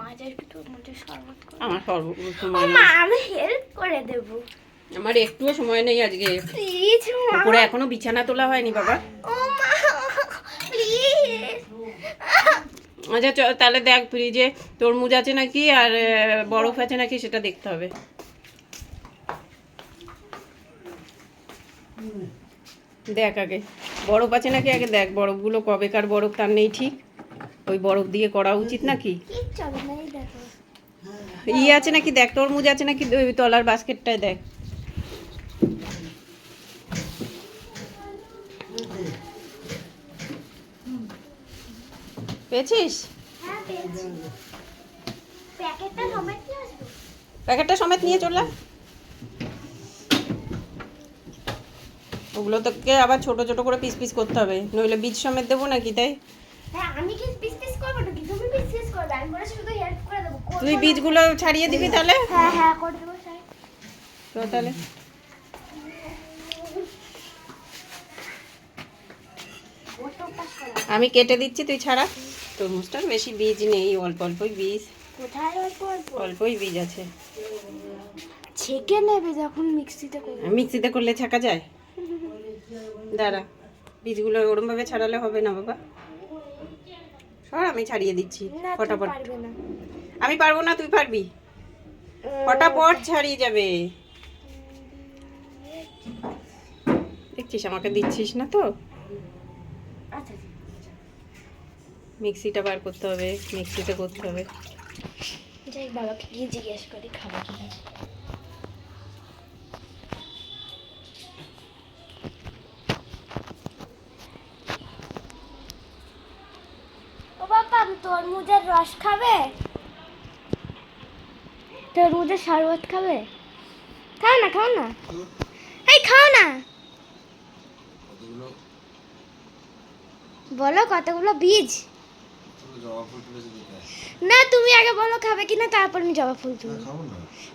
মাঝের ভিতর মধ্যে শরবত আমার সর্ব সময় মা আমি হেল্প করে দেব। আমার একটুও সময় নেই আজকে। প্লিজ মা। উপরে এখনও বিছানা তোলা হয়নি বাবা। ও মা প্লিজ আচ্ছা চ তাহলে দেখ ফ্রিজে তরমুজ আছে নাকি আর বরফ আছে নাকি সেটা দেখতে হবে। দেখ আগে বরফ আছে নাকি আগে দেখ বরফগুলো কবেকার বরফ তার নেই ঠিক। ওই বরফ দিয়ে করা উচিত নাকি? ই আছে নাকি? দেখ তরমুজ আছে নাকি? ওই তলার বাস্কেটটায় দেখ। পেয়েছিস? হ্যাঁ প্যাকেটটা সমেত নিয়ে আসব? প্যাকেটটা সমেত নিয়ে চলে আয়। ওগুলো তোকে আবার ছোট ছোট করে পিস পিস করতে হবে। নইলে বীজ সমেত দেবো নাকি তাই হ্যাঁ আমি কি পিস পিস করব নাকি তুমি পিস পিস করবে আমি বলে শুধু হেল্প করে দেবো করব তুই। বীজগুলো ছাড়িয়ে দিবি তাহলে? হ্যাঁ হ্যাঁ করে দেবো স্যার তো তাহলে। আমি কেটে দিচ্ছি তুই ছাড়া। তরমুজটার বেশি বীজ নেই অল্প অল্পই বীজ। কোথায় অল্প অল্প? অল্পই বীজ আছে। ছেঁকে নেবে যখন মিক্সিতে করবে মিক্সিতে করলে ছাকা যায়? দাঁড়া বীজগুলো ওরমভাবে ছাড়ালে হবে না বাবা। সর আমি ছাড়িয়ে দিচ্ছি ফটাফট। আমি পারব না তুই পারবি। ফটাফট ছাড়িয়ে যাবে। দেখছিস আমাকে দিচ্ছিস না তো? আচ্ছা মিক্সিটা বার করতে হবে মিক্সিতে করতে হবে। যাই বাবাকে গিয়ে জিজ্ঞেস করি খাব কি তরমুজের রস খাবে? তরমুজের শরবত খাবে? খাও না খাও না। এই খাও না। বলো কতগুলো বীজ? না তুমি আগে বলো খাবে কিনা তারপর আমি জবা ফুল তুলবো।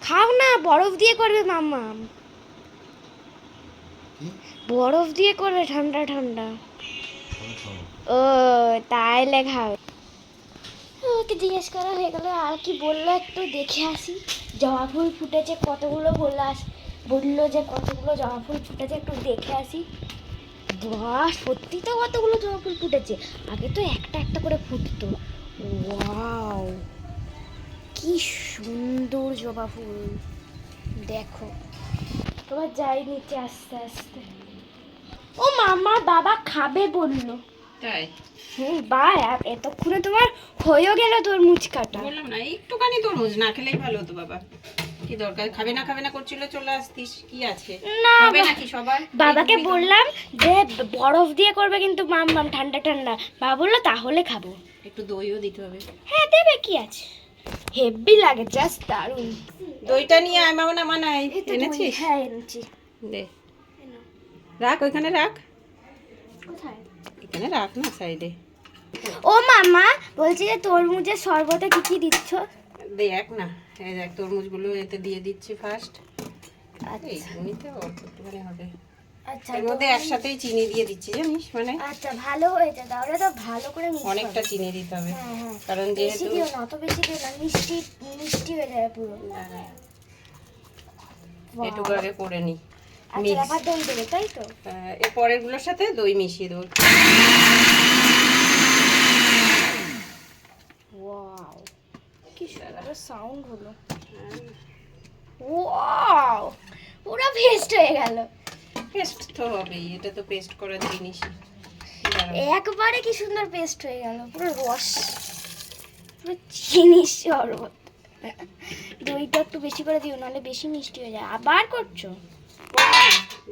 খাও না বরফ দিয়ে করবে মাম্মা। কি? বরফ দিয়ে করবে ঠান্ডা ঠান্ডা। ও তাইলে খাবে। ওকে জিজ্ঞেস করা হয়ে গেল, আর কি বলল একটু দেখে আসি। জবা ফুল ফুটেছে, কতগুলো বলল আস, বলল যে কতগুলো জবা ফুল ফুটেছে, একটু দেখে আসি। বাহ সত্যি তো কতগুলো জবা ফুল ফুটেছে। আগে তো একটা একটা করে ফুটতো। ওয়াও, কি সুন্দর জবা ফুল। দেখো তোমার যাই নিচে আস্তে আস্তে। ও মামা, বাবা খাবে বলল। তাই? হুম বা এতক্ষণে তোমার হয়েও গেল তরমুজ কাটা বললাম না একটুখানি তরমুজ না খেলেই ভালো হতো বাবা। কি দরকার? খাবে না খাবে না করছিল চলে আসতিস। কি আছে? না হবে নাকি সবার? বাবাকে বললাম যে বরফ দিয়ে করবে কিন্তু মাম মাম ঠান্ডা ঠান্ডা। বাবা বলল তাহলে খাব। একটু দইও দিতে হবে। হ্যাঁ দেবে কি আছে? হেভি লাগে জাস্ট দারুণ। দইটা নিয়ে আয় মামা না এই এনেছিস? হ্যাঁ এনেছি। দে। রাখ ওইখানে রাখ। কোথায়? এখানে রাখ না সাইডে ও মামা বলছি যে তরমুজের শরবতে কি কি দিচ্ছ? দেখ না এই দেখ তরমুজগুলো এতে দিয়ে দিচ্ছি ফার্স্ট আচ্ছা। এই চিনিতে অল্প একটুখানি হবে। আচ্ছা এর মধ্যে একসাথেই চিনি দিয়ে দিচ্ছি জানিস? মানে আচ্ছা ভালো হয়েছে তাহলে তো ভালো করে অনেকটা চিনি দিতে হবে। হ্যাঁ হ্যাঁ। কারণ বেশি যেহেতু দিও না অত বেশি দিও না মিষ্টি মিষ্টি হয়ে যাবে পুরো। এটুকু আগে করে নিই আচ্ছা তো? এর পরেরগুলোর সাথে দই মিশিয়ে দেবো। ওয়াও কি সুন্দর সাউন্ড হলো। ওয়াও পুরো পেস্ট হয়ে গেল। পেস্ট তো হবেই এটা তো পেস্ট করার। একবারে কি সুন্দর পেস্ট হয়ে গেল পুরো রস পুরো চিনি শরবত। দইটা একটু বেশি করে দিও নাহলে বেশি মিষ্টি হয়ে যায়। আবার করছ?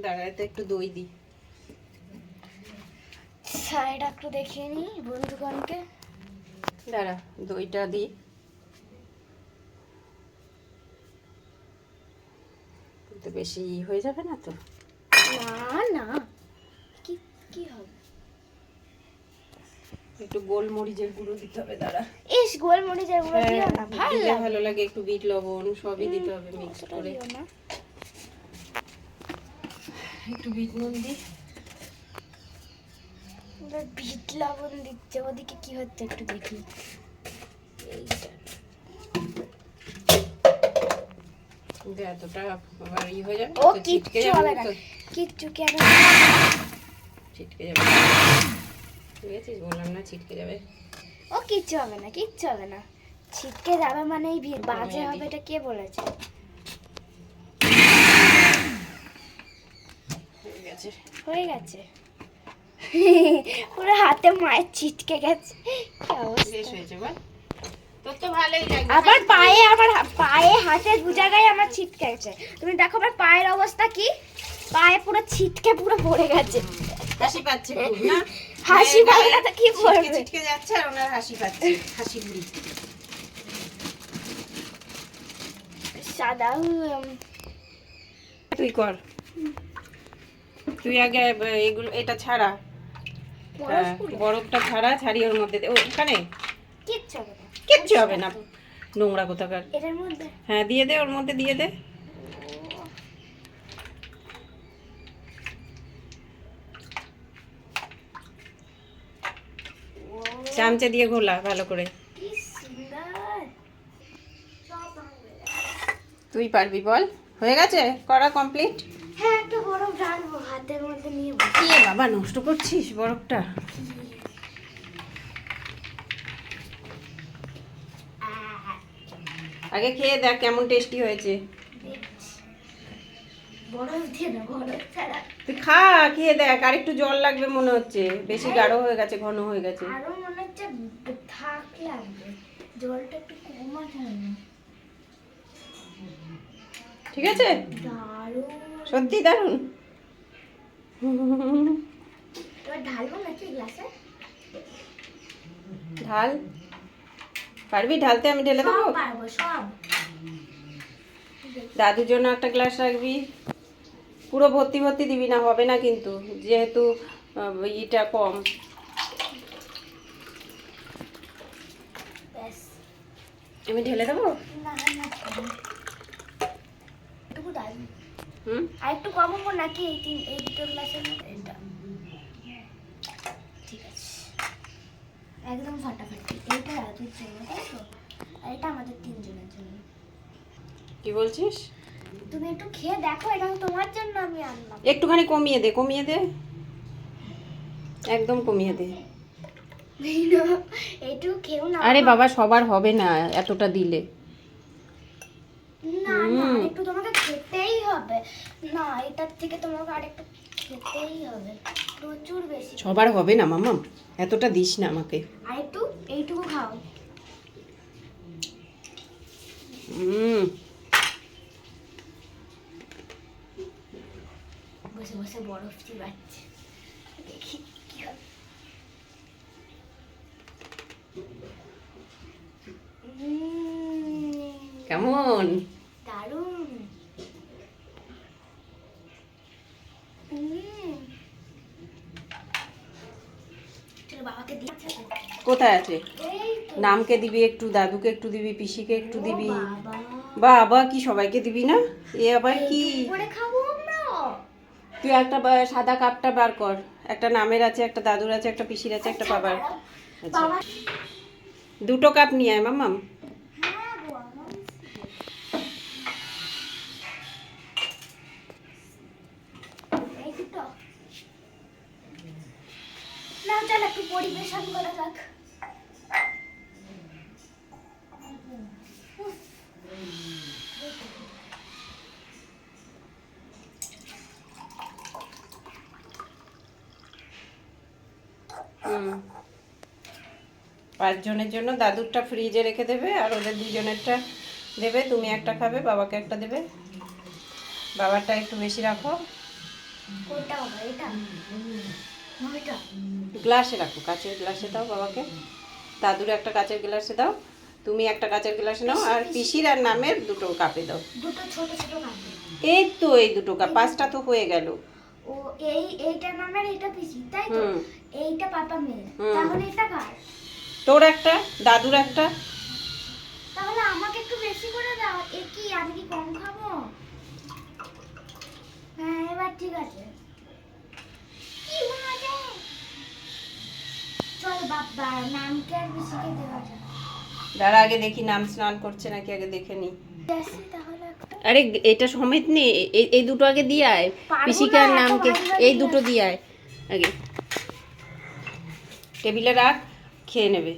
দাঁড়া একটু দই দিই। সাইড একটু দেখিয়ে নি বন্ধুগণকে। দাঁড়া দইটা দিই। তো বেশি হয়ে যাবে না তো? না না। কি কি হবে? একটু গোলমরিচের গুঁড়ো দিতে হবে দাঁড়া। ইস গোলমরিচের গুঁড়ো দিও না ভালো লাগে। একটু বিট লবণ সবই দিতে হবে মিক্স করে। না। একটু বিট নুন দিই। বিট লবণ দিচ্ছে ওদিকে কি হচ্ছে একটু দেখি। ও না কিচ্ছু ছিটকে যাবে। ঠিক আছে বললাম না ছিটকে যাবে। ও কিচ্ছু হবে না কিচ্ছু হবে না। ছিটকে যাবে মানে বাজে হবে এটা কে বলেছে? গেছে। হয়ে গেছে। পুরো হাতে মায়ের ছিটকে গেছে। হয়েছে বল। তোর তো ভালোই লাগবে আবার পায়ে আমার পায়ে হাতে দু জায়গায় আমার ছিটকে গেছে। তুমি দেখো আমার পায়ের অবস্থা কি? পায়ে পুরো ছিটকে পুরো পড়ে গেছে। হাসি পাচ্ছে না? হাসি মায়ের পাবে না তো কি ছিটকে ছিটকে যাচ্ছে আর ওনার হাসি পাচ্ছে। হাসি বুড়ি সাদা উম, তুই কর। তুই আগে এগুলো এটা ছাড়া। হ্যাঁ। বরফটা ছাড়া ছাড়িয়ে ওর মধ্যে ওখানে? কিচ্ছু হবে না। নোংরা কোথাকার? হ্যাঁ দিয়ে দে ওর মধ্যে দিয়ে দে। চামচে দিয়ে ঘোলা ভালো করে। তুই পারবি বল। হয়ে গেছে? করা কমপ্লিট ঢালবো হাতের মধ্যে নিয়ে কি বাবা নষ্ট করছিস বরফটা? আগে খেয়ে দেখ কেমন টেস্টি হয়েছে। তুই খা খেয়ে দেখ আর একটু জল লাগবে মনে হচ্ছে। বেশি গাঢ় হয়ে গেছে ঘন হয়ে গেছে। আরও মনে হচ্ছে থাক লাগবে। জলটা একটু কমাতে ঠিক আছে? সত্যি দারুণ। ঢাল পারবি? ঢালতে আমি ঢেলে দেবো? দাদুর জন্য একটা গ্লাস রাখবি। পুরো ভর্তি ভর্তি দিবি না হবে না কিন্তু যেহেতু ইটা কম। আমি ঢেলে দেবো? না হুম? আর একটু কমাবো নাকি? এই তিন এই দুটো গ্লাসের মধ্যে এটা। ঠিক আছে। একদম ফাটাফাটি। এইটা রাজুর জন্য তাই তো? আর এটা আমাদের তিনজনের জন্য। কি বলছিস? তুমি একটু খেয়ে দেখো এটা তোমার জন্য আমি আনলাম। একটুখানি কমিয়ে দে কমিয়ে দে। একদম কমিয়ে দে। খেও না আরে বাবা সবার হবে না এতটা দিলে। না না একটু তোমাকে খেতেই হবে? না এটার থেকে তোমাকে আরেকটু খেতেই হবে। প্রচুর বেশি। সবার হবে না মামাম এতটা দিস না আমাকে। আর একটু এইটুকু খাও। হুম বসে বসে বরফ চিবাচ্ছে। দেখি কি কেমন দারুণ উম। চলো বাবাকে দিচ্ছে কোথায় আছে? নামকে দিবি একটু দাদুকে একটু দিবি পিসিকে একটু দিবি। বাবা। আবার কি সবাইকে দিবি না? এ আবার কি? তুই একটা সাদা কাপটা বার কর। একটা নামের আছে একটা দাদুর আছে একটা পিসির আছে একটা বাবার আচ্ছা দুটো কাপ নিয়ে আয় মামাম হ্যাঁ গো, আমার- এই দুটো না চল একটু পরিবেশন করা যাক। পাঁচজনের জন্য দাদুরটা ফ্রিজে রেখে দেবে আর ওদের দুজনেরটা দেবে। তুমি একটা খাবে বাবাকে একটা দেবে। বাবারটা একটু বেশি রাখো। কোনটা এটা? গ্লাসে রাখো কাচের গ্লাসে দাও বাবাকে। দাদুর একটা কাচের গ্লাসে দাও তুমি একটা কাচের গ্লাসে নাও আর পিসির আর নামের দুটো কাপে দাও। দুটো ছোট ছোট কাপে। এই তো এই দুটো কাপ পাঁচটা তো হয়ে গেল। ও এই নামের এইটা পিসি তাই তো? এইটা পাপা মেয়ে। তাহলে এটা কার? তোর একটা দাদুর একটা। তাহলে আমাকে একটু বেশি করে দাও। এ কি আমি কি কম খাব? হ্যাঁ এবার ঠিক আছে। দাঁড়া আগে দেখি নাম স্নান করছে নাকি আগে দেখে নি। আরে এটা সমেত নে এই দুটো আগে দিয়ে আয়। পিসিকার নামকে এই দুটো দিয়ে আয়। আগে। টেবিলে রাখ খেয়ে নেবে।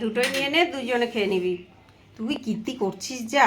দুটোই নিয়ে নে দুজনে খেয়ে নিবি। তুই কীর্তি করছিস যা।